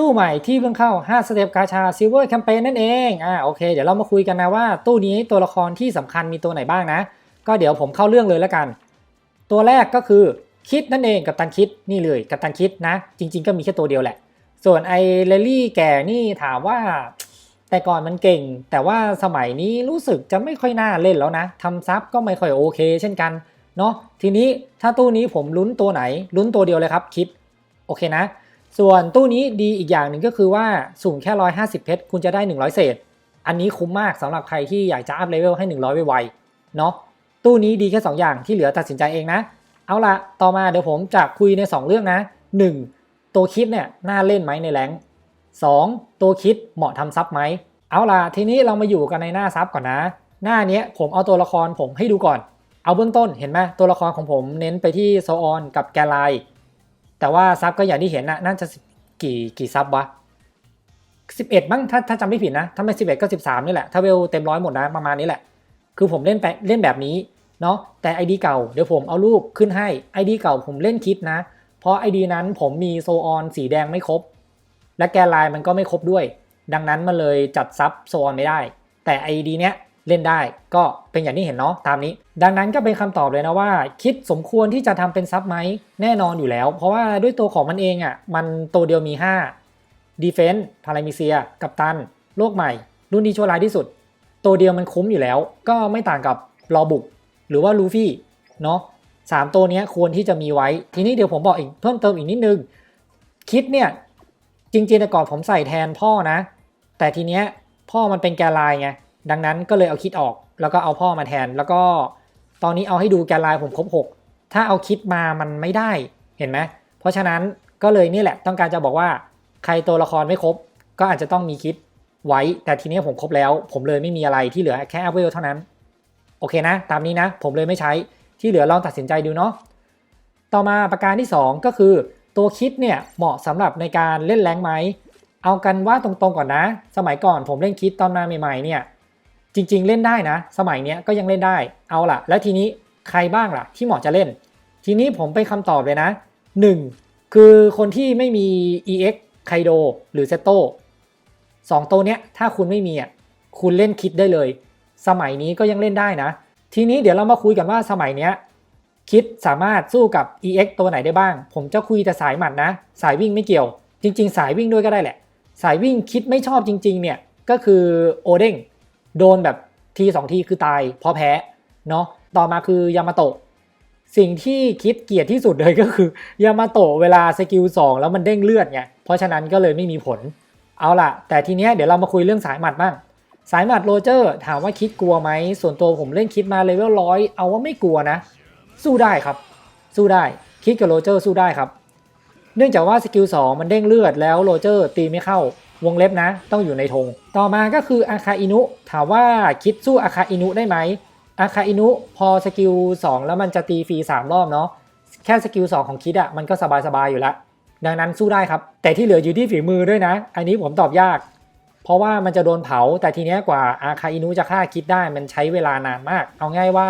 ตู้ใหม่ที่เพิ่งเข้า 5 สเต็ปกาชาซิลเวอร์แคมเปญนั่นเอง อ่าโอเค เดี๋ยวเรามาคุยกันนะว่า ตู้นี้ตัวละครที่สำคัญมีตัวไหนบ้างนะ ก็เดี๋ยวผมเข้าเรื่องเลยแล้วกัน ตัวแรกก็คือคิดนั่นเองกับตันคิดนี่เลยกับตันคิดนะ จริง ๆ ก็มีแค่ตัวเดียวแหละ ส่วนไอเลลี่แก่นี่ถามว่า แต่ก่อนมันเก่ง แต่ว่าสมัยนี้รู้สึกจะไม่ค่อยน่าเล่นแล้วนะทำซับก็ไม่ค่อยโอเค เช่นกันเนาะทีนี้ถ้าตู้นี้ผมลุ้นตัวไหนลุ้นตัวเดียวเลยครับคิดโอเคนะ ส่วนตู้นี้ดีอีกอย่างหนึ่งก็คือว่าสุ่มแค่ 150 เพชรคุณจะได้ 100 เศษ อันนี้คุ้มมากสำหรับใครที่อยากจะอัพเลเวลให้ 100 ไวๆเนาะตู้นี้ดีแค่ 2 อย่างที่เหลือตัดสินใจเองนะ เอาละต่อมาเดี๋ยวผมจะคุยใน 2 เรื่องนะ 1. ตัวคิดเนี่ยน่าเล่นไหมในแรง 2. ตัวคิดเหมาะทำซับไหมเอาล่ะทีนี้เรามาอยู่กันในหน้าซับก่อนนะ หน้านี้ผมเอาตัวละครผมให้ดูก่อน เอาเบื้องต้นเห็นไหมตัวละครของผมเน้นไปที่โซออนกับแกไล แต่ว่าซับก็อย่างที่เห็นนะน่าจะกี่กี่ซับวะ11มั้งถ้าถ้าจำไม่ผิดนะ ถ้าไม่11ก็13นี่แหละ ถ้าเวลเต็มร้อยหมดนะประมาณนี้แหละ คือผมเล่นไปเล่นแบบนี้เนาะแต่ ID เก่าเดี๋ยวผมเอารูปขึ้นให้ ID เก่าผมเล่นคิดนะ เพราะ ID นั้นผมมีโซออนสีแดงไม่ครบ และแกนไลน์มันก็ไม่ครบด้วย ดังนั้นมันเลยจัดซับโซออนไม่ได้ แต่ ID เนี้ย เล่นได้ ก็เป็นอย่างที่เห็นเนาะตามนี้ ดังนั้นก็เป็นคำตอบเลยนะว่า คิดสมควรที่จะทำเป็นซับไหมแน่นอนอยู่แล้ว เพราะว่าด้วยตัวของมันเองอะ่ะมันตัวเดียวมี5 Defense พารามิเซีย กัปตัน โลกใหม่ รุ่นที่ชั่วร้ายที่สุด ตัวเดียวมันคุ้มอยู่แล้ว ก็ไม่ต่างกับรอบุก หรือว่าลูฟี่เนาะสามตัวนี้ควรที่จะมีไว้ ทีนี้เดี๋ยวผมบอกอีกเพิ่มเติมอีกนิดนึง คิดเนี่ย จริงๆแต่ก่อนผมใส่แทนพ่อนะ แต่ทีเนี้ยพ่อมันเป็นแกลน์ไง ดังนั้นก็เลยเอาคิดออก แล้วก็เอาพ่อมาแทน แล้วก็ตอนนี้เอาให้ดูแกนไลน์ผมครบ 6 ถ้าเอาคิดมามันไม่ได้เห็นไหมเพราะฉะนั้นก็เลยนี่แหละต้องการจะบอกว่าใครตัวละครไม่ครบ ก็อาจจะต้องมีคิดไว้ แต่ทีนี้ผมครบแล้ว ผมเลยไม่มีอะไรที่เหลือแค่อัพเวลเท่านั้น โอเคนะ ตามนี้นะ ผมเลยไม่ใช้ที่เหลือลองตัดสินใจดูเนาะต่อมาประการที่ 2 ก็คือ ตัวคิดเนี่ยเหมาะสำหรับในการเล่นแรงไหมเอากันว่าตรงๆก่อนนะ สมัยก่อนผมเล่นคิดตอนมาใหม่ๆเนี่ย จริง ๆ เล่นได้นะ สมัยนี้ก็ยังเล่นได้เอาล่ะ แล้วทีนี้ใครบ้างล่ะ ที่เหมาะจะเล่น ทีนี้ผมไปคำตอบเลยนะ 1. คือคนที่ไม่มี EX ไคโดหรือเซโตสองตัวเนี้ยถ้าคุณไม่มีอะคุณเล่นคิดได้เลย สมัยนี้ก็ยังเล่นได้นะ ทีนี้เดี๋ยวเรามาคุยกันว่าสมัยเนี้ยคิดสามารถสู้กับ EX ตัวไหนได้บ้าง ผมจะคุยแต่สายหมัดนะ สายวิ่งไม่เกี่ยว จริง ๆ สายวิ่งด้วยก็ได้แหละ สายวิ่งคิดไม่ชอบจริง ๆ เนี่ยก็คือโอเด้ง โดนแบบทีสองทีคือตายเพราะแพ้เนาะต่อมาคือยามาโตะสิ่งที่คิดเกลียดที่สุดเลยก็คือยามาโตะเวลาสกิล2แล้วมันเด้งเลือดไงเพราะฉะนั้นก็เลยไม่มีผลเอาล่ะ แต่ทีเนี้ยเดี๋ยวเรามาคุยเรื่องสายหมัดบ้างสายหมัดโรเจอร์ถามว่าคิดกลัวไหมส่วนตัวผมเล่นคิดมาเลเวลร้อยเอาว่าไม่กลัวนะ สู้ได้ครับ สู้ได้คิดกับโรเจอร์สู้ได้ครับ เนื่องจากว่าสกิล2มันเด้งเลือดแล้วโรเจอร์ตีไม่เข้า วงเล็บนะ ต้องอยู่ในธงต่อมาก็คืออาคาอินุ ถามว่าคิดสู้อาคาอินุได้ไหมอาคาอินุพอสกิล 2 แล้วมันจะตีฟรี3 รอบเนาะแค่สกิล 2 ของคิดอะมันก็สบายๆอยู่ล้วดังนั้นสู้ได้ครับ แต่ที่เหลืออยู่ที่ฝีมือด้วยนะ อันนี้ผมตอบยาก เพราะว่ามันจะโดนเผาแต่ทีเนี้ยกว่าอาคาอินุจะฆ่าคิดได้มันใช้เวลานานมาก เอาง่ายว่า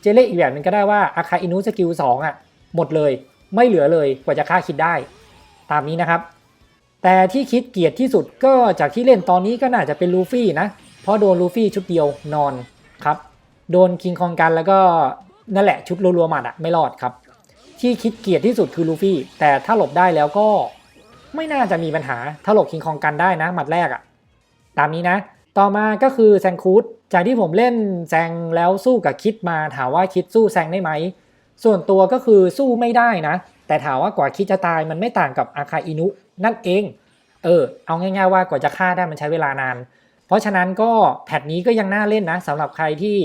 เจเล่อีกแบบนึงก็ได้ว่าอาคาอินุสกิล2อะหมดเลย ไม่เหลือเลยกว่าจะฆ่าคิดได้ ตามนี้นะครับ แต่ที่คิดเกียดที่สุดก็จากที่เล่นตอนนี้ก็น่าจะเป็นลูฟี่นะ เพราะโดนลูฟี่ชุดเดียวนอนครับ โดนคิงคองกันแล้วก็นั่นแหละชุดรัวๆหมัดอะไม่รอดครับ ที่คิดเกียดที่สุดคือลูฟี่ แต่ถ้าหลบได้แล้วก็ไม่น่าจะมีปัญหาถ้าหลบคิงคองกันได้นะหมัดแรกอะตามนี้นะ ต่อมาก็คือแซงคูดจากที่ผมเล่นแซงแล้วสู้กับคิดมาถามว่าคิดสู้แซงได้ไหมส่วนตัวก็คือสู้ไม่ได้นะ แต่ถามว่ากว่าคิดจะตายมันไม่ต่างกับอาคาอินุ นั่นเอง เออ เอาง่าย ๆว่ากว่าจะฆ่าได้มันใช้เวลานาน เพราะฉะนั้นก็แพทนี้ก็ยังน่าเล่นนะสำหรับใครที่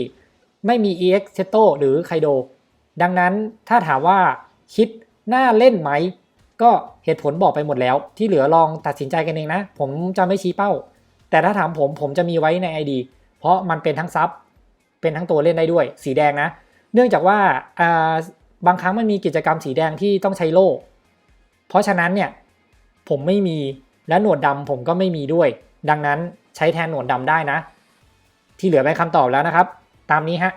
ไม่มี EX s e t o หรือไคโด ดังนั้นถ้าถามว่าคิดน่าเล่นไหม ก็เหตุผลบอกไปหมดแล้ว ที่เหลือลองตัดสินใจกันเองนะ ผมจะไม่ชี้เป้า แต่ถ้าถามผมผมจะมีไว้ใน ID เพราะมันเป็นทั้งซับเป็นทั้งตัวเล่นได้ด้วย สีแดงนะ เนื่องจากว่าอ่าบางครั้งมันมีกิจกรรมสีแดงที่ต้องใช้โล่ เพราะฉะนั้นเนี่ย ผมไม่มีและหนวดดำผมก็ไม่มีด้วย ดังนั้นใช้แทนหนวดดำได้นะ ที่เหลือเป็นคำตอบแล้วนะครับ ตามนี้ฮะ